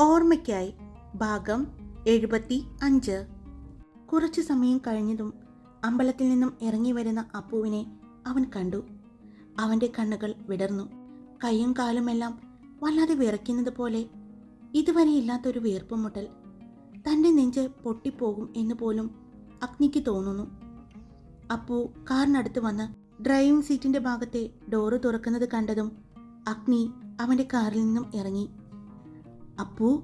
ഓർമ്മയ്ക്കായി. ഭാഗം എഴുപത്തി അഞ്ച് കുറച്ചു സമയം കഴിഞ്ഞതും അമ്പലത്തിൽ നിന്നും ഇറങ്ങി വരുന്ന അപ്പുവിനെ അവൻ കണ്ടു. അവന്റെ കണ്ണുകൾ വിടർന്നു. കൈയും കാലുമെല്ലാം വല്ലാതെ വിറയ്ക്കുന്നത് പോലെ ഇതുവരെ ഇല്ലാത്തൊരു വീർപ്പുമുട്ടൽ തന്റെ നെഞ്ച് പൊട്ടിപ്പോകും എന്ന് പോലും അഗ്നിക്ക് തോന്നുന്നു. അപ്പു കാറിനടുത്ത് വന്ന് ഡ്രൈവിംഗ് സീറ്റിന്റെ ഭാഗത്തെ ഡോറ് തുറക്കുന്നത് കണ്ടതും അഗ്നി അവന്റെ കാറിൽ നിന്നും ഇറങ്ങി. അപ്പു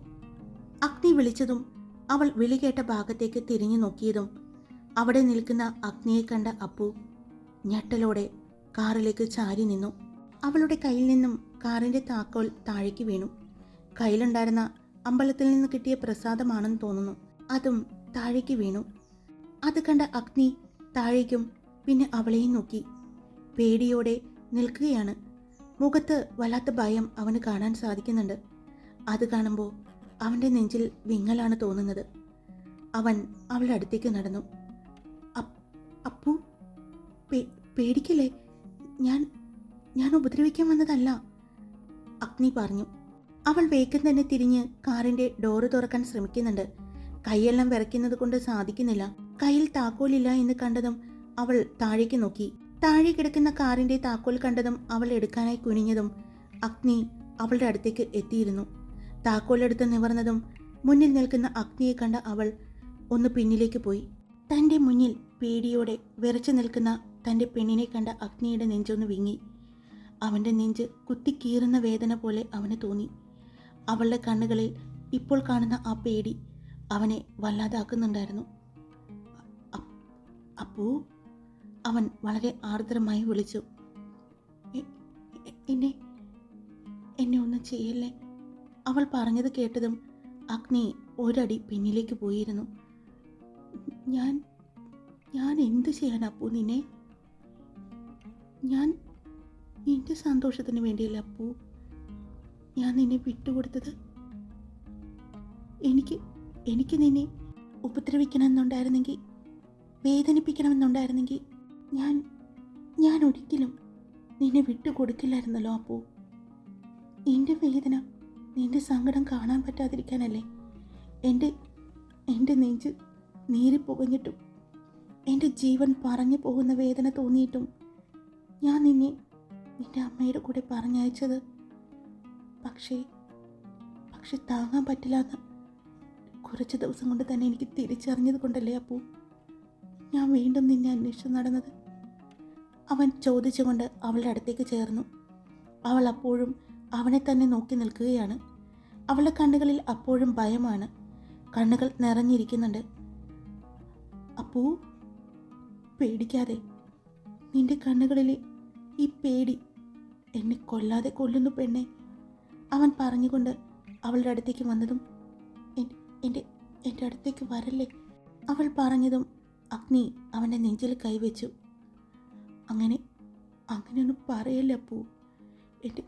അഗ്നി വിളിച്ചതും അവൾ വിളി കേട്ട ഭാഗത്തേക്ക് തിരിഞ്ഞു നോക്കിയതും അവിടെ നിൽക്കുന്ന അഗ്നിയെ കണ്ട അപ്പു ഞെട്ടലോടെ കാറിലേക്ക് ചാരി നിന്നു. അവളുടെ കയ്യിൽ നിന്നും കാറിന്റെ താക്കോൽ താഴേക്ക് വീണു. കയ്യിലുണ്ടായിരുന്ന അമ്പലത്തിൽ നിന്ന് കിട്ടിയ പ്രസാദമാണെന്ന് തോന്നുന്നു. അതും താഴേക്ക് വീണു. അത് കണ്ട അഗ്നി താഴേക്കും പിന്നെ അവളെയും നോക്കി. പേടിയോടെ നിൽക്കുകയാണ്. മുഖത്ത് വല്ലാത്ത ഭയം അവന് കാണാൻ സാധിക്കുന്നുണ്ട്. അത് കാണുമ്പോൾ അവന്റെ നെഞ്ചിൽ വിങ്ങലാണ് തോന്നുന്നത്. അവൻ അവളുടെ അടുത്തേക്ക് നടന്നു. അപ്പു പേടിക്കല്ലേ? ഞാൻ ഞാൻ ഉപദ്രവിക്കാൻ വന്നതല്ല. അഗ്നി പറഞ്ഞു. അവൾ വേഗം തന്നെ തിരിഞ്ഞ് കാറിന്റെ ഡോറ് തുറക്കാൻ ശ്രമിക്കുന്നുണ്ട്. കൈയെല്ലാം വിറയ്ക്കുന്നത് കൊണ്ട് സാധിക്കുന്നില്ല. കയ്യിൽ താക്കോലില്ല എന്ന് കണ്ടതും അവൾ താഴേക്ക് നോക്കി. താഴെ കിടക്കുന്ന കാറിന്റെ താക്കോൽ കണ്ടതും അവൾ എടുക്കാനായി കുനിഞ്ഞതും അഗ്നി അവളുടെ അടുത്തേക്ക് എത്തിയിരുന്നു. താക്കോലെടുത്ത് നിവർന്നതും മുന്നിൽ നിൽക്കുന്ന അഗ്നിയെ കണ്ട അവൾ ഒന്ന് പിന്നിലേക്ക് പോയി. തന്റെ മുന്നിൽ പേടിയോടെ വിറച്ചു നിൽക്കുന്ന തന്റെ പെണ്ണിനെ കണ്ട അഗ്നിയുടെ നെഞ്ചൊന്ന് വിങ്ങി. അവന്റെ നെഞ്ച് കുത്തിക്കീറുന്ന വേദന പോലെ അവന് തോന്നി. അവളുടെ കണ്ണുകളിൽ ഇപ്പോൾ കാണുന്ന ആ പേടി അവനെ വല്ലാതാക്കുന്നുണ്ടായിരുന്നു. അപ്പോ അവൻ വളരെ ആർദ്രമായി വിളിച്ചു. "എ- എ- എന്നെ എന്നെ ഒന്നും ചെയ്യല്ലേ? അവൾ പറഞ്ഞത് കേട്ടതും അഗ്നി ഒരടി പിന്നിലേക്ക് പോയിരുന്നു. ഞാൻ ഞാൻ എന്ത് ചെയ്യാൻ അപ്പു നിന്നെ? ഞാൻ നിന്റെ സന്തോഷത്തിന് വേണ്ടിയല്ല അപ്പു. ഞാൻ നിന്നെ വിട്ടുകൊടുത്തത്. എനിക്ക് എനിക്ക് നിന്നെ ഉപദ്രവിക്കണമെന്നുണ്ടായിരുന്നെങ്കിൽ വേദനിപ്പിക്കണമെന്നുണ്ടായിരുന്നെങ്കിൽ ഞാൻ ഞാൻ ഒരിക്കലും നിന്നെ വിട്ടുകൊടുക്കില്ലായിരുന്നല്ലോ അപ്പു. നിന്റെ വേദന നിന്റെ സങ്കടം കാണാൻ പറ്റാതിരിക്കാനല്ലേ? എന്റെ എന്റെ നെഞ്ച് നീറി പുകഞ്ഞിട്ടും എന്റെ ജീവൻ പറഞ്ഞു പോകുന്ന വേദന തോന്നിയിട്ടും ഞാൻ നിന്നെ നിന്റെ അമ്മയുടെ കൂടെ പറഞ്ഞയച്ചത്. പക്ഷേ പക്ഷെ താങ്ങാൻ പറ്റില്ലാന്ന് കുറച്ച് ദിവസം കൊണ്ട് തന്നെ എനിക്ക് തിരിച്ചറിഞ്ഞത് കൊണ്ടല്ലേ അപ്പൂ? ഞാൻ വീണ്ടും നിന്നെ അന്വേഷിച്ച് നടന്നത്. അവൻ ചോദിച്ചുകൊണ്ട് അവളുടെ അടുത്തേക്ക് ചേർന്നു. അവൾ അപ്പോഴും അവനെ തന്നെ നോക്കി നിൽക്കുകയാണ്. അവളുടെ കണ്ണുകളിൽ അപ്പോഴും ഭയമാണ്. കണ്ണുകൾ നിറഞ്ഞിരിക്കുന്നുണ്ട്. അപ്പൂ പേടിക്കാതെ. നിന്റെ കണ്ണുകളിലെ ഈ പേടി എന്നെ കൊല്ലാതെ കൊല്ലുന്നു പെണ്ണെ അവൻ പറഞ്ഞുകൊണ്ട് അവളുടെ അടുത്തേക്ക് വന്നതും "എൻ- എന്റെ എന്റെ അടുത്തേക്ക് വരല്ലേ? അവൾ പറഞ്ഞതും അഗ്നി അവന്റെ നെഞ്ചിൽ കൈവച്ചു. അങ്ങനെ അങ്ങനെയൊന്നും പറയല്ലേ അപ്പൂ. എന്റെ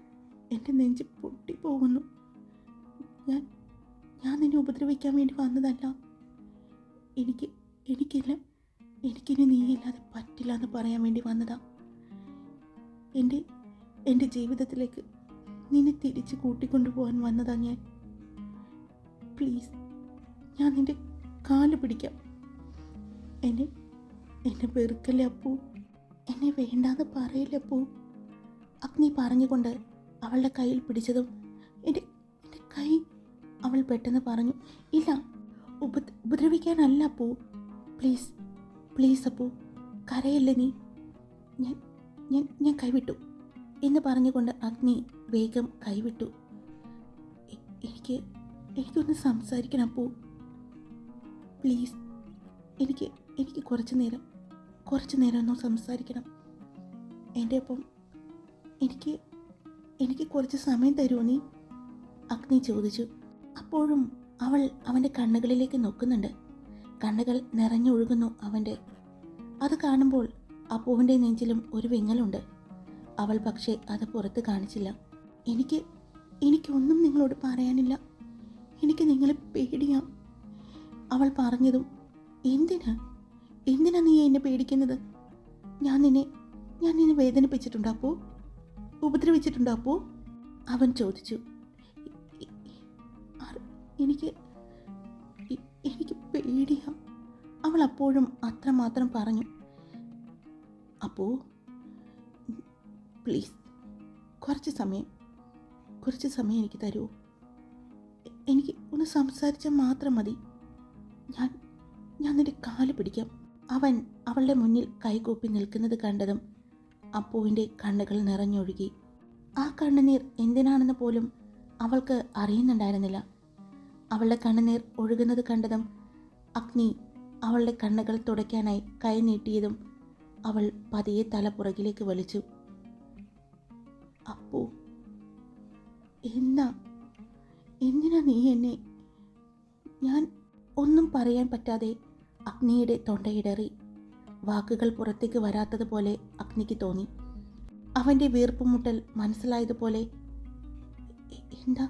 എന്റെ നെഞ്ച് പൊട്ടിപ്പോകുന്നു. ഞാൻ ഞാൻ നിന്നെ ഉപദ്രവിക്കാൻ വേണ്ടി വന്നതല്ല. എനിക്ക് എനിക്കില്ല എനിക്കിനി നീയില്ലാതെ പറ്റില്ല എന്ന് പറയാൻ വേണ്ടി വന്നതാ. എന്റെ എന്റെ ജീവിതത്തിലേക്ക് നിന്നെ തിരിച്ച് കൂട്ടിക്കൊണ്ടുപോകാൻ വന്നതാ ഞാൻ. പ്ലീസ് ഞാൻ നിന്റെ കാൽ പിടിക്കാം. എന്നെ എന്നെ വെറുക്കല്ലേ അപ്പൂ? എന്നെ വേണ്ടാന്ന് പറയില്ലപ്പൂ അഗ്നി പറഞ്ഞുകൊണ്ട് അവളുടെ കയ്യിൽ പിടിച്ചതും എന്റെ എന്റെ കൈ അവൾ പെട്ടെന്ന് പറഞ്ഞു ഇല്ല ഉപ ഉപദ്രവിക്കാനല്ല അപ്പൂ. പ്ലീസ് പ്ലീസ് അപ്പൂ കരയല്ലേ നീ? ഞാൻ ഞാൻ ഞാൻ കൈവിട്ടു. എന്ന് പറഞ്ഞുകൊണ്ട് അഗ്നി വേഗം കൈവിട്ടു. എനിക്ക് എനിക്കൊന്ന് സംസാരിക്കണം അപ്പൂ. പ്ലീസ് എനിക്ക് എനിക്ക് കുറച്ച് നേരം കുറച്ച് നേരം ഒന്ന് സംസാരിക്കണം. എന്റെ ഒപ്പം എനിക്ക് എനിക്ക് കുറച്ച് സമയം തരുമോ നീ? അഗ്നി ചോദിച്ചു. അപ്പോഴും അവൾ അവന്റെ കണ്ണുകളിലേക്ക് നോക്കുന്നുണ്ട്. കണ്ണുകൾ നിറഞ്ഞൊഴുകുന്നു അവന്റെ അത് കാണുമ്പോൾ അപ്പുവിന്റെ നെഞ്ചിലും ഒരു വിങ്ങലുണ്ട്. അവൾ പക്ഷേ അത് പുറത്ത് കാണിച്ചില്ല. എനിക്ക് എനിക്കൊന്നും നിങ്ങളോട് പറയാനില്ല. എനിക്ക് നിങ്ങളെ പേടിയാം. അവൾ പറഞ്ഞതും എന്തിനാ? എന്തിനാ നീ എന്നെ പേടിക്കുന്നത്? ഞാൻ നിന്നെ ഞാൻ നിന്നെ വേദനിപ്പിച്ചിട്ടുണ്ടോ അപ്പോ? ഉപദ്രവിച്ചിട്ടുണ്ടോ അപ്പോ? അവൻ ചോദിച്ചു. "ഇ- ഇ- അറി- എനിക്ക് എനിക്ക് പേടിയാ. അവൾ അപ്പോഴും അത്രമാത്രം പറഞ്ഞു. അപ്പോ പ്ലീസ് കുറച്ച് സമയം കുറച്ച് സമയം എനിക്ക് തരുമോ എനിക്ക് ഒന്ന് സംസാരിച്ചാൽ മാത്രം മതി. ഞാൻ ഞാൻ നിന്റെ കാൽ പിടിക്കാം. അവൻ അവളുടെ മുന്നിൽ കൈകൂപ്പി നിൽക്കുന്നത് കണ്ടതും അപ്പുവിന്റെ കണ്ണുകൾ നിറഞ്ഞൊഴുകി. ആ കണ്ണുനീർ എന്തിനാണെന്ന് പോലും അവൾക്ക് അറിയുന്നുണ്ടായിരുന്നില്ല. അവളുടെ കണ്ണുനീർ ഒഴുകുന്നത് കണ്ടതും അഗ്നി അവളുടെ കണ്ണുകൾ തുടയ്ക്കാനായി കൈ നീട്ടിയതും അവൾ പതിയെ തല പുറകിലേക്ക് വലിച്ചു. അപ്പു എന്താ എന്തിനാ നീ എന്നെ? ഞാൻ ഒന്നും പറയാൻ പറ്റാതെ അഗ്നിയുടെ തൊണ്ടയിടറി. വാക്കുകൾ പുറത്തേക്ക് വരാത്തതുപോലെ അഗ്നിക്ക് തോന്നി. അവന്റെ വീർപ്പുമുട്ടൽ മനസ്സിലായതുപോലെ എന്താ?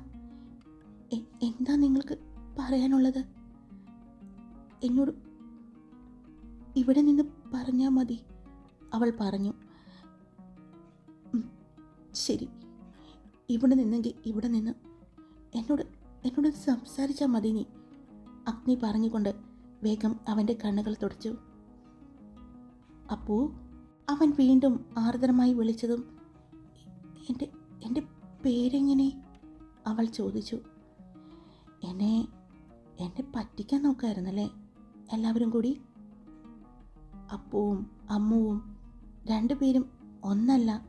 എന്താ നിങ്ങൾക്ക് പറയാനുള്ളത്? എന്നോട് ഇവിടെ നിന്ന് പറഞ്ഞാൽ മതി അവൾ പറഞ്ഞു. ശരി. ഇവിടെ നിന്നെങ്കിൽ ഇവിടെ നിന്ന് എന്നോട് എന്നോട് സംസാരിച്ചാൽ മതി നീ അഗ്നി പറഞ്ഞുകൊണ്ട് വേഗം അവന്റെ കണ്ണുകൾ തുടച്ചു. അപ്പോ അവൻ വീണ്ടും ആർദ്രമായി വിളിച്ചതും എന്റെ എന്റെ പേരെങ്ങനെ? അവൾ ചോദിച്ചു. എന്നെ എന്നെ പറ്റിക്കാൻ നോക്കായിരുന്നല്ലേ? എല്ലാവരും കൂടി? അപ്പവും അമ്മുവും രണ്ടുപേരും ഒന്നല്ല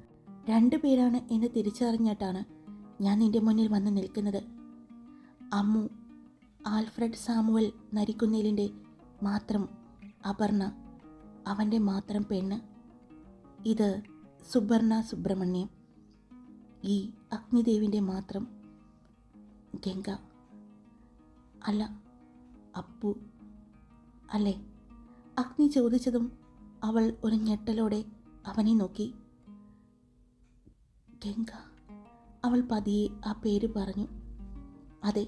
രണ്ടു പേരാണ് എന്നെ തിരിച്ചറിഞ്ഞിട്ടാണ് ഞാൻ നിന്റെ മുന്നിൽ വന്ന് നിൽക്കുന്നത്. അമ്മു ആൽഫ്രഡ് സാമുവൽ നരിക്കുന്നേലിന്റെ മാത്രം അപർണ. അവന്റെ മാത്രം പെണ്ണ്. ഇത് സുബർണ സുബ്രഹ്മണ്യം. ഈ അഗ്നിദേവിന്റെ മാത്രം ഗംഗ. അല്ല അപ്പു. അല്ലേ? അഗ്നി ചോദിച്ചതും അവൾ ഒരു ഞെട്ടലോടെ അവനെ നോക്കി. ഗംഗ. അവൾ പതിയെ ആ പേര് പറഞ്ഞു. അതെ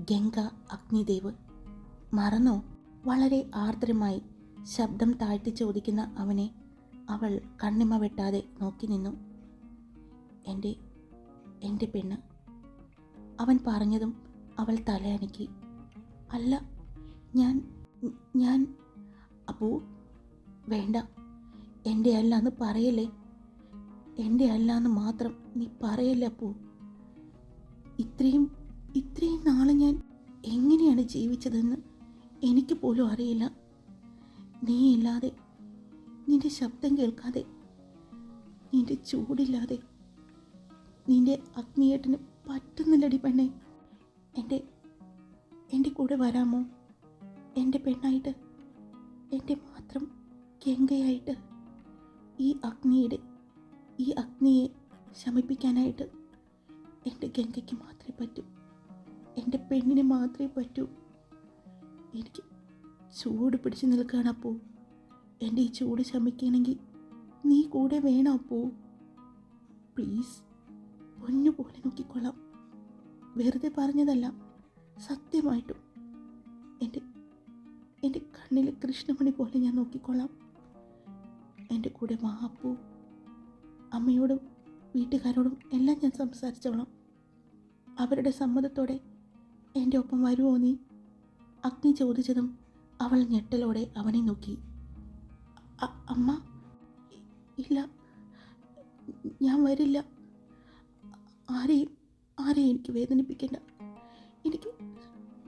ഗംഗ അഗ്നിദേവ്. മറന്നോ? വളരെ ആർദ്രമായി ശബ്ദം താഴ്ത്തി ചോദിക്കുന്ന അവനെ അവൾ കണ്ണിമ വെട്ടാതെ നോക്കി നിന്നു. എന്റെ എന്റെ പെണ്ണ് അവൻ പറഞ്ഞതും അവൾ തലയണക്കി അല്ല ഞാൻ ഞാൻ അപ്പോ വേണ്ട. എന്റെ അല്ല എന്ന് പറയല്ലേ? എന്റെ അല്ല എന്ന് മാത്രം നീ പറയല്ലേ അപ്പോ? ഇത്രയും ഇത്രയും നാളെ ഞാൻ എങ്ങനെയാണ് ജീവിച്ചതെന്ന് എനിക്ക് പോലും അറിയില്ല. നീ ഇല്ലാതെ നിന്റെ ശബ്ദം കേൾക്കാതെ നിന്റെ ചൂടില്ലാതെ നിന്റെ അഗ്നിയേട്ടന് പറ്റുന്നില്ലടി പെണ്ണെ. എന്റെ എന്റെ കൂടെ വരാമോ? എന്റെ പെണ്ണായിട്ട് എന്റെ മാത്രം ഗംഗയായിട്ട് ഈ അഗ്നിയുടെ ഈ അഗ്നിയെ ശമിപ്പിക്കാനായിട്ട് എന്റെ ഗംഗയ്ക്ക് മാത്രമേ പറ്റൂ. എന്റെ പെണ്ണിന് മാത്രമേ പറ്റൂ. എനിക്ക് ചൂട് പിടിച്ച് നിൽക്കുകയാണ് എന്റെ ഈ ചൂട് ശമിക്കണമെങ്കിൽ നീ കൂടെ വേണം അപ്പോ? പ്ലീസ് പൊന്നു പോലെ നോക്കിക്കൊള്ളാം. വെറുതെ പറഞ്ഞതല്ല സത്യമായിട്ടും. എന്റെ എന്റെ കണ്ണിലെ കൃഷ്ണമണി പോലെ ഞാൻ നോക്കിക്കൊള്ളാം. എന്റെ കൂടെ വാ അമ്മയോടും വീട്ടുകാരോടും എല്ലാം ഞാൻ സംസാരിച്ചോളാം. അവരുടെ സമ്മതത്തോടെ എന്റെ ഒപ്പം വരുമോ നീ? അഗ്നി ചോദിച്ചതും അവൾ ഞെട്ടലോടെ അവനെ നോക്കി. അമ്മ ഇല്ല ഞാൻ വരില്ല. ആരെയും ആരെയും എനിക്ക് വേദനിപ്പിക്കേണ്ട. എനിക്ക്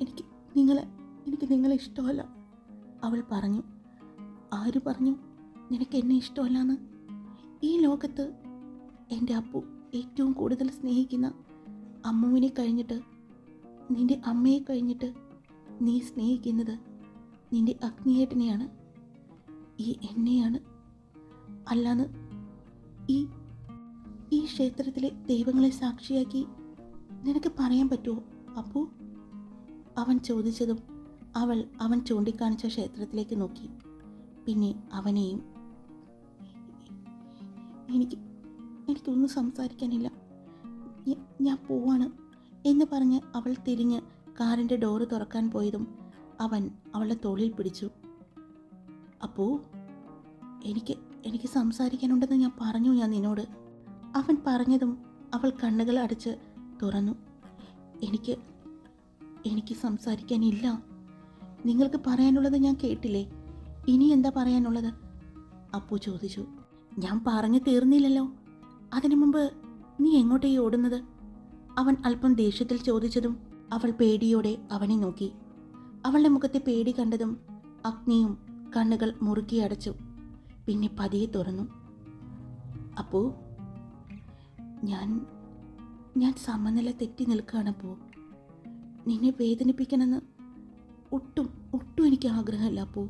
എനിക്ക് നിങ്ങളെ എനിക്ക് നിങ്ങളെ ഇഷ്ടമല്ല അവൾ പറഞ്ഞു. ആര് പറഞ്ഞു? നിനക്ക് എന്നെ ഇഷ്ടമല്ലാന്ന്? ഈ ലോകത്ത് എന്റെ അപ്പു ഏറ്റവും കൂടുതൽ സ്നേഹിക്കുന്ന അമ്മുവിനെ കഴിഞ്ഞിട്ട് നിന്റെ അമ്മയെ കഴിഞ്ഞിട്ട് നീ സ്നേഹിക്കുന്നത് നിന്റെ അഗ്നിയേട്ടനെയാണ് ഈ എന്നെയാണ്. അല്ലാന്ന് ഈ ഈ ക്ഷേത്രത്തിലെ ദൈവങ്ങളെ സാക്ഷിയാക്കി നിനക്ക് പറയാൻ പറ്റുമോ അപ്പു? അവൻ ചോദിച്ചതും അവൾ അവൻ ചൂണ്ടിക്കാണിച്ച ക്ഷേത്രത്തിലേക്ക് നോക്കി. പിന്നെ അവനെയും എനിക്ക് എനിക്കൊന്നും സംസാരിക്കാനില്ല. ഞാൻ പോവാണ് എന്ന് പറഞ്ഞ് അവൾ തിരിഞ്ഞ് കാറിന്റെ ഡോറ് തുറക്കാൻ പോയതും അവൻ അവളുടെ തോളിൽ പിടിച്ചു. അപ്പോ എനിക്ക് എനിക്ക് സംസാരിക്കാനുണ്ടെന്ന് ഞാൻ പറഞ്ഞു ഞാൻ നിന്നോട്. അവൻ പറഞ്ഞതും അവൾ കണ്ണുകൾ അടച്ച് തുറന്നു. എനിക്ക് എനിക്ക് സംസാരിക്കാനില്ല. നിങ്ങൾക്ക് പറയാനുള്ളത് ഞാൻ കേട്ടില്ലേ? ഇനി എന്താ പറയാനുള്ളത്? അപ്പു ചോദിച്ചു. ഞാൻ പറഞ്ഞു തീർന്നില്ലല്ലോ. അതിനു മുമ്പ് നീ എങ്ങോട്ടേ ഓടുന്നത്? അവൻ അല്പം ദേഷ്യത്തിൽ ചോദിച്ചതും അവൾ പേടിയോടെ അവനെ നോക്കി. അവളുടെ മുഖത്തെ പേടി കണ്ടതും അഗ്നിയും കണ്ണുകൾ മുറുക്കി അടച്ചു. പിന്നെ പതിയെ തുറന്നു. അപ്പോ ഞാൻ ഞാൻ സമനില തെറ്റി നിൽക്കുകയാണപ്പോ നിന്നെ വേദനിപ്പിക്കണമെന്ന് ഒട്ടും ഒട്ടും എനിക്ക് ആഗ്രഹമില്ല അപ്പോ.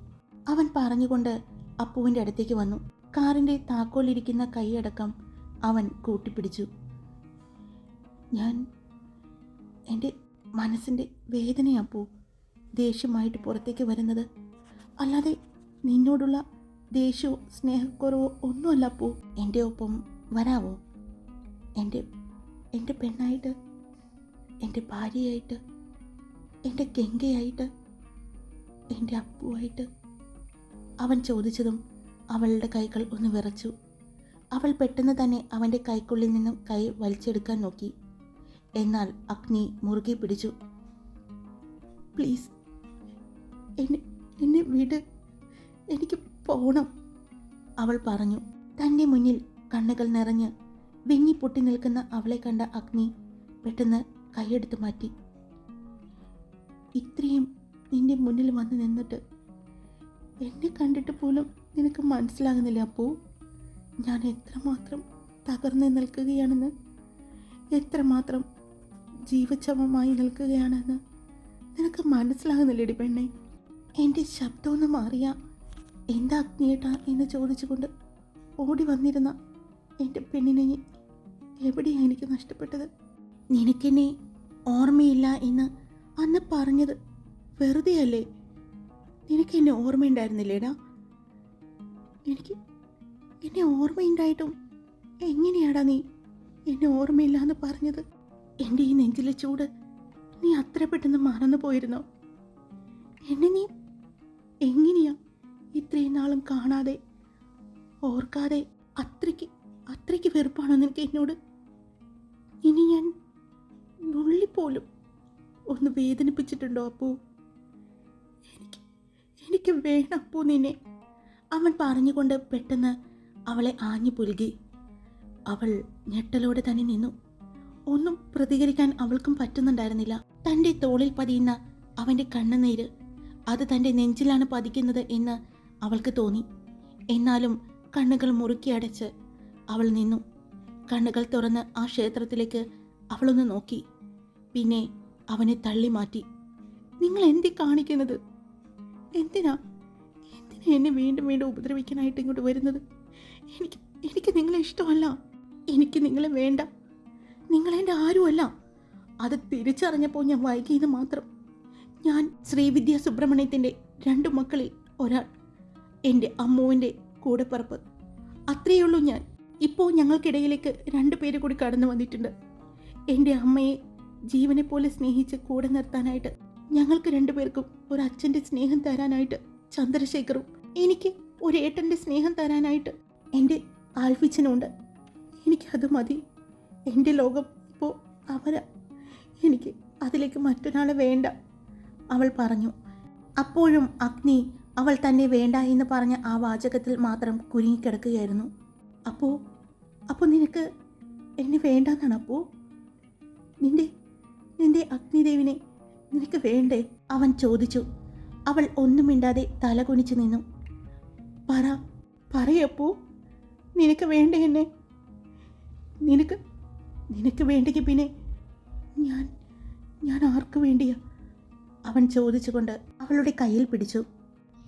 അവൻ പറഞ്ഞുകൊണ്ട് അപ്പുവിന്റെ അടുത്തേക്ക് വന്നു. കാറിന്റെ താക്കോലിരിക്കുന്ന കൈയടക്കം അവൻ കൂട്ടിപ്പിടിച്ചു. ഞാൻ എന്റെ മനസ്സിന്റെ വേദനയപ്പൂ ദേഷ്യമായിട്ട് പുറത്തേക്ക് വരുന്നത്. അല്ലാതെ നിന്നോടുള്ള ദേഷ്യമോ സ്നേഹക്കുറവോ ഒന്നുമല്ല പോ. എന്റെ ഒപ്പം വരാവോ? എന്റെ എന്റെ പെണ്ണായിട്ട് എന്റെ ഭാര്യയായിട്ട് എന്റെ ഗംഗയായിട്ട് എന്റെ അപ്പുവായിട്ട്. അവൻ ചോദിച്ചതും അവളുടെ കൈകൾ ഒന്ന് വിറച്ചു. അവൾ പെട്ടെന്ന് തന്നെ അവന്റെ കൈക്കുള്ളിൽ നിന്നും കൈ വലിച്ചെടുക്കാൻ നോക്കി. എന്നാൽ അഗ്നി മുറുകെ പിടിച്ചു. പ്ലീസ് എന്നെ എന്നെ വിട്. എനിക്ക് പോണം. അവൾ പറഞ്ഞു. തന്റെ മുന്നിൽ കണ്ണുകൾ നിറഞ്ഞ് വിങ്ങി പൊട്ടി നിൽക്കുന്ന അവളെ കണ്ട അഗ്നി പെട്ടെന്ന് കൈയെടുത്ത് മാറ്റി. ഇത്രയും നിന്റെ മുന്നിൽ വന്ന് നിന്നിട്ട് എന്നെ കണ്ടിട്ട് പോലും നിനക്ക് മനസ്സിലാകുന്നില്ല അപ്പോ? ഞാൻ എത്രമാത്രം തകർന്ന് നിൽക്കുകയാണെന്ന് എത്രമാത്രം ജീവച്ഛവമായി നിൽക്കുകയാണെന്ന് നിനക്ക് മനസ്സിലാകുന്നില്ലേടി പെണ്ണെ? എന്റെ ശബ്ദമൊന്ന് മാറിയ. എന്താ അഗ്നിയേട്ടാ എന്ന് ചോദിച്ചുകൊണ്ട് ഓടി വന്നിരുന്ന എന്റെ പെണ്ണിനെ എവിടെയാണ് എനിക്ക് നഷ്ടപ്പെട്ടത്? നിനക്കെന്നെ ഓർമ്മയില്ല എന്ന് അന്ന് പറഞ്ഞത് വെറുതെയല്ലേ? നിനക്കെന്നെ ഓർമ്മയുണ്ടായിരുന്നില്ലേടാ? എനിക്ക് എന്നെ ഓർമ്മയുണ്ടായിട്ടും എങ്ങനെയാടാ നീ എന്നെ ഓർമ്മയില്ല എന്ന് പറഞ്ഞത്? എന്റെ ഈ നെഞ്ചിലെ ചൂട് നീ അത്ര പെട്ടെന്ന് മറന്നു പോയിരുന്നോ എന്നെ നീ എങ്ങനെയാ ഇത്രയും നാളും കാണാതെ ഓർക്കാതെ അത്രയ്ക്ക് അത്രയ്ക്ക് വെറുപ്പാണോ നിനക്ക് എന്നോട്? ഇനി ഞാൻ നുള്ളിപ്പോലും ഒന്ന് വേദനിപ്പിച്ചിട്ടുണ്ടോ അപ്പൂ? എനിക്ക് എനിക്ക് വേണം അപ്പൂ നിന്നെ. അവൻ പറഞ്ഞുകൊണ്ട് പെട്ടെന്ന് അവളെ ആഞ്ഞു പുലുകി. അവൾ ഞെട്ടലോടെ തന്നെ നിന്നു. ഒന്നും പ്രതികരിക്കാൻ അവൾക്കും പറ്റുന്നുണ്ടായിരുന്നില്ല. തന്റെ തോളിൽ പതിയുന്ന അവന്റെ കണ്ണുനീര് അത് തന്റെ നെഞ്ചിലാണ് പതിക്കുന്നത് എന്ന് അവൾക്ക് തോന്നി. എന്നാലും കണ്ണുകൾ മുറുക്കി അടച്ച് അവൾ നിന്നു. കണ്ണുകൾ തുറന്ന് ആ ക്ഷേത്രത്തിലേക്ക് അവളൊന്ന് നോക്കി. പിന്നെ അവനെ തള്ളി മാറ്റി. നിങ്ങൾ എന്തി കാണിക്കുന്നത്? എന്തിനാ? എന്തിനാ എന്നെ വീണ്ടും വീണ്ടും ഉപദ്രവിക്കാനായിട്ട് ഇങ്ങോട്ട് വരുന്നത്? എനിക്ക് എനിക്ക് നിങ്ങളെ ഇഷ്ടമല്ല. എനിക്ക് നിങ്ങളെ വേണ്ട. നിങ്ങളെന്റെ ആരുമല്ല. അത് തിരിച്ചറിഞ്ഞപ്പോൾ ഞാൻ വൈകിയത് മാത്രം. ഞാൻ ശ്രീവിദ്യ സുബ്രഹ്മണ്യത്തിന്റെ രണ്ടു മക്കളിൽ ഒരാൾ എന്റെ അമ്മുവിന്റെ കൂടെപ്പറപ്പ്. അത്രയേ ഉള്ളൂ ഞാൻ. ഇപ്പോൾ ഞങ്ങൾക്കിടയിലേക്ക് രണ്ടു പേര് കൂടി കടന്നു വന്നിട്ടുണ്ട്. എന്റെ അമ്മയെ ജീവനെ പോലെ സ്നേഹിച്ച് കൂടെ നിർത്താനായിട്ട് ഞങ്ങൾക്ക് രണ്ടുപേർക്കും ഒരു അച്ഛന്റെ സ്നേഹം തരാനായിട്ട് ചന്ദ്രശേഖറും എനിക്ക് ഒരു ഏട്ടന്റെ സ്നേഹം തരാനായിട്ട് എന്റെ ആൽഫിച്ചനുണ്ട് എനിക്കത് മതി. എന്റെ ലോകം ഇപ്പോൾ അവരാ. എനിക്ക് അതിലേക്ക് മറ്റൊരാളെ വേണ്ട. അവൾ പറഞ്ഞു അപ്പോഴും അഗ്നി അവൾ തന്നെ വേണ്ട എന്ന് പറഞ്ഞ ആ വാചകത്തിൽ മാത്രം കുരുങ്ങിക്കിടക്കുകയായിരുന്നു. അപ്പോ അപ്പോൾ നിനക്ക് എന്നെ വേണ്ടെന്നാണ് അപ്പോ? നിന്റെ നിന്റെ അഗ്നിദേവിനെ നിനക്ക് വേണ്ടേ? അവൻ ചോദിച്ചു. അവൾ ഒന്നും മിണ്ടാതെ തല നിന്നു. പറ പറയപ്പോ നിനക്ക് വേണ്ടേ എന്നെ. നിനക്ക് നിനക്ക് വേണ്ടെങ്കിൽ പിന്നെ ഞാൻ ഞാൻ ആർക്ക് വേണ്ടിയാ? അവൻ ചോദിച്ചുകൊണ്ട് അവളുടെ കയ്യിൽ പിടിച്ചു.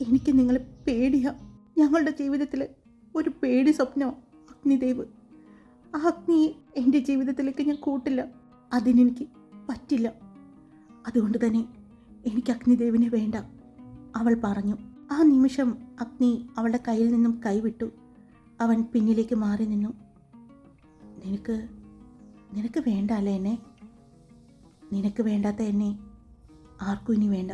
എനിക്ക് നിങ്ങളെ പേടിയാ. ഞങ്ങളുടെ ജീവിതത്തിൽ ഒരു പേടി സ്വപ്നം അഗ്നിദേവ്. ആ അഗ്നിയെ എന്റെ ജീവിതത്തിലേക്ക് ഞാൻ കൂട്ടില്ല. അതിനെനിക്ക് പറ്റില്ല. അതുകൊണ്ട് തന്നെ എനിക്ക് അഗ്നിദേവിനെ വേണ്ട അവൾ പറഞ്ഞു. ആ നിമിഷം അഗ്നി അവളുടെ കയ്യിൽ നിന്നും കൈവിട്ടു. അവൻ പിന്നിലേക്ക് മാറി നിന്നു. നിനക്ക് നിനക്ക് വേണ്ട അല്ലേ എന്നെ? നിനക്ക് വേണ്ടാത്ത എന്നെ ആർക്കും ഇനി വേണ്ട.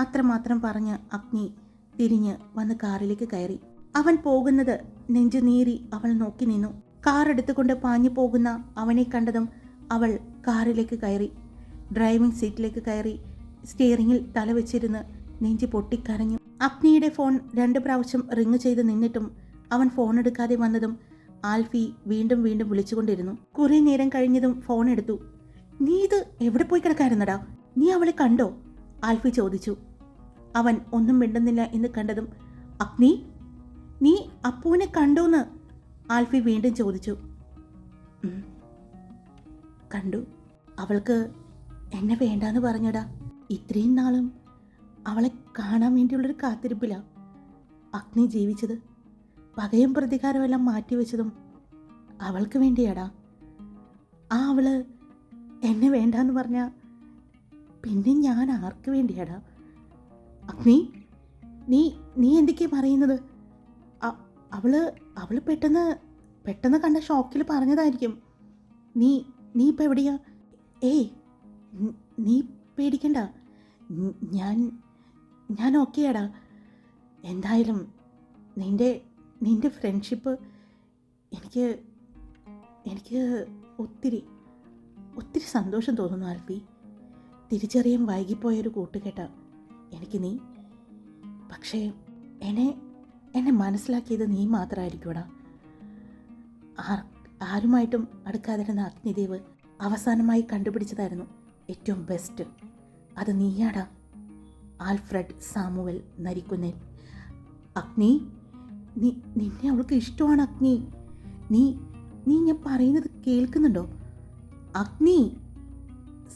അത്രമാത്രം പറഞ്ഞ് അഗ്നി തിരിഞ്ഞ് വന്ന് കാറിലേക്ക് കയറി. അവൻ പോകുന്നത് നെഞ്ചു നീറി അവൾ നോക്കി നിന്നു. കാർ എടുത്തുകൊണ്ട് പാഞ്ഞു പോകുന്ന അവനെ കണ്ടതും അവൾ കാറിലേക്ക് കയറി. ഡ്രൈവിംഗ് സീറ്റിലേക്ക് കയറി സ്റ്റിയറിങ്ങിൽ തലവെച്ചിരുന്ന് നെഞ്ചി പൊട്ടിക്കരഞ്ഞു. അഗ്നിയുടെ ഫോൺ രണ്ട് പ്രാവശ്യം റിങ് ചെയ്ത് നിന്നിട്ടും അവൻ ഫോൺ എടുക്കാതെ വന്നതും ആൽഫി വീണ്ടും വീണ്ടും വിളിച്ചുകൊണ്ടിരുന്നു. കുറേ നേരം കഴിഞ്ഞതും ഫോൺ എടുത്തു. നീ ഇത് എവിടെ പോയി കിടക്കായിരുന്നടാ? നീ അവളെ കണ്ടോ? ആൽഫി ചോദിച്ചു. അവൻ ഒന്നും മിണ്ടുന്നില്ല എന്ന് കണ്ടതും അഗ്നി നീ അപ്പുവിനെ കണ്ടോന്ന്? ആൽഫി വീണ്ടും ചോദിച്ചു. "ഉം. കണ്ടു. അവൾക്ക് എന്നെ വേണ്ടാന്ന് പറഞ്ഞടാ. ഇത്രയും നാളും അവളെ കാണാൻ വേണ്ടിയുള്ളൊരു കാത്തിരിപ്പിലാണ് അഗ്നി ജീവിച്ചത് പകയും പ്രതികാരമെല്ലാം മാറ്റിവെച്ചതും അവൾക്ക് വേണ്ടിയാടാ. ആ അവൾ എന്നെ വേണ്ടാന്ന് പറഞ്ഞ പിന്നെ ഞാൻ ആർക്ക് വേണ്ടിയാടാ? അഗ്നി നീ നീ എന്തൊക്കെയാ പറയുന്നത്? അവൾ അവൾ പെട്ടെന്ന് പെട്ടെന്ന് കണ്ട ഷോക്കിൽ പറഞ്ഞതായിരിക്കും. നീ നീ ഇപ്പം എവിടെയാ? ഏയ് നീ പേടിക്കണ്ട. ഞാൻ ഞാൻ ഓക്കെയാടാ. എന്തായാലും നിന്റെ നിന്റെ ഫ്രണ്ട്ഷിപ്പ് എനിക്ക് എനിക്ക് ഒത്തിരി ഒത്തിരി സന്തോഷം തോന്നുന്നു ആൽഫി. തിരിച്ചറിയാൻ വൈകിപ്പോയൊരു കൂട്ടുകെട്ട. എനിക്ക് നീ പക്ഷേ എന്നെ എന്നെ മനസ്സിലാക്കിയത് നീ മാത്രമായിരിക്കൂടാ ആർ ആരുമായിട്ടും അടുക്കാതിരുന്ന അഗ്നിദേവ് അവസാനമായി കണ്ടുപിടിച്ചതായിരുന്നു ഏറ്റവും ബെസ്റ്റ് അത് നീയാടാ. Alfred Samuel Narikkunnel. അഗ്നി നീ നിന്നെ അവൾക്ക് ഇഷ്ടമാണ് അഗ്നി. നീ നീ ഞാൻ പറയുന്നത് കേൾക്കുന്നുണ്ടോ? അഗ്നി!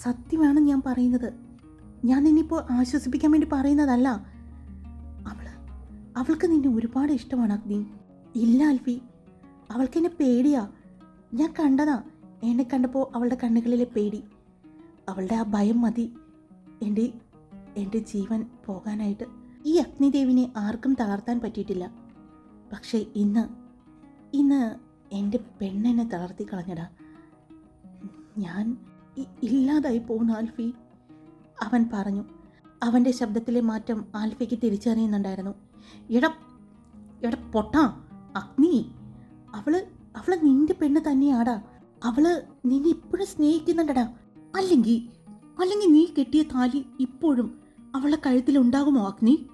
സത്യമാണ് ഞാൻ പറയുന്നത്. ഞാൻ നിന്നിപ്പോൾ ആശ്വസിപ്പിക്കാൻ വേണ്ടി പറയുന്നതല്ല. അവൾ അവൾക്ക് നിന്നെ ഒരുപാട് ഇഷ്ടമാണ് അഗ്നി. ഇല്ല അൽഫി. അവൾക്ക് എന്നെ പേടിയാ. ഞാൻ കണ്ടതാ. എന്നെ കണ്ടപ്പോൾ അവളുടെ കണ്ണുകളിലെ പേടി. അവളുടെ ആ ഭയം മതി. എന്റെ എന്റെ ജീവൻ പോകാനായിട്ട്. ഈ അഗ്നിദേവിനെ ആർക്കും തളർത്താൻ പറ്റിയിട്ടില്ല. പക്ഷേ ഇന്ന് ഇന്ന് എന്റെ പെണ്ണെന്നെ തളർത്തി കളഞ്ഞടാ ഞാൻ ഇല്ലാതായി പോകുന്നു ആൽഫി. അവൻ പറഞ്ഞു അവന്റെ ശബ്ദത്തിലെ മാറ്റം ആൽഫിക്ക് തിരിച്ചറിയുന്നുണ്ടായിരുന്നു. എട എട പൊട്ടാ അഗ്നി. അവൾ അവൾ നിന്റെ പെണ്ണ് തന്നെയാടാ. അവൾ നിന്നെ ഇപ്പോഴും സ്നേഹിക്കുന്നുണ്ടടാ. അല്ലെങ്കിൽ അല്ലെങ്കിൽ നീ കെട്ടിയ താലി ഇപ്പോഴും അവളെ കഴുത്തിലുണ്ടാകുമോ അഗ്നി?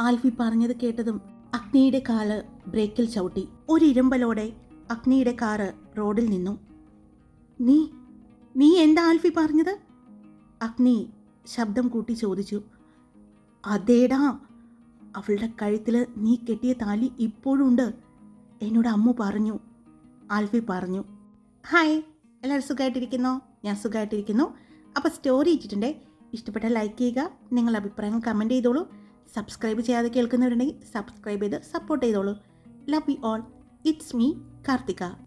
ആൽഫി പറഞ്ഞത് കേട്ടതും അഗ്നിയുടെ കാൽ ബ്രേക്കിൽ ചവിട്ടി. ഒരു ഇരുമ്പലോടെ അഗ്നിയുടെ കാറ് റോഡിൽ നിന്നു. നീ നീ എന്താ ആൽഫി പറഞ്ഞത്? അഗ്നി ശബ്ദം കൂട്ടി ചോദിച്ചു. അതേടാ അവളുടെ കഴുത്തിൽ നീ കെട്ടിയ താലി ഇപ്പോഴും ഉണ്ട് എന്നോട് അമ്മു പറഞ്ഞു. ആൽഫി പറഞ്ഞു. ഹായ് എല്ലാവരും സുഖമായിട്ടിരിക്കുന്നോ ഞാൻ സുഖമായിട്ടിരിക്കുന്നു അപ്പോൾ സ്റ്റോറി ഇട്ടിട്ടുണ്ടേ? ഇഷ്ടപ്പെട്ട ലൈക്ക് ചെയ്യുക നിങ്ങളുടെ അഭിപ്രായങ്ങൾ കമന്റ് ചെയ്തോളൂ. സബ്സ്ക്രൈബ് ചെയ്യാതെ കേൾക്കുന്നവരുണ്ടെങ്കിൽ സബ്സ്ക്രൈബ് ചെയ്ത് സപ്പോർട്ട് ചെയ്തോളൂ. Love you all it's me Karthika.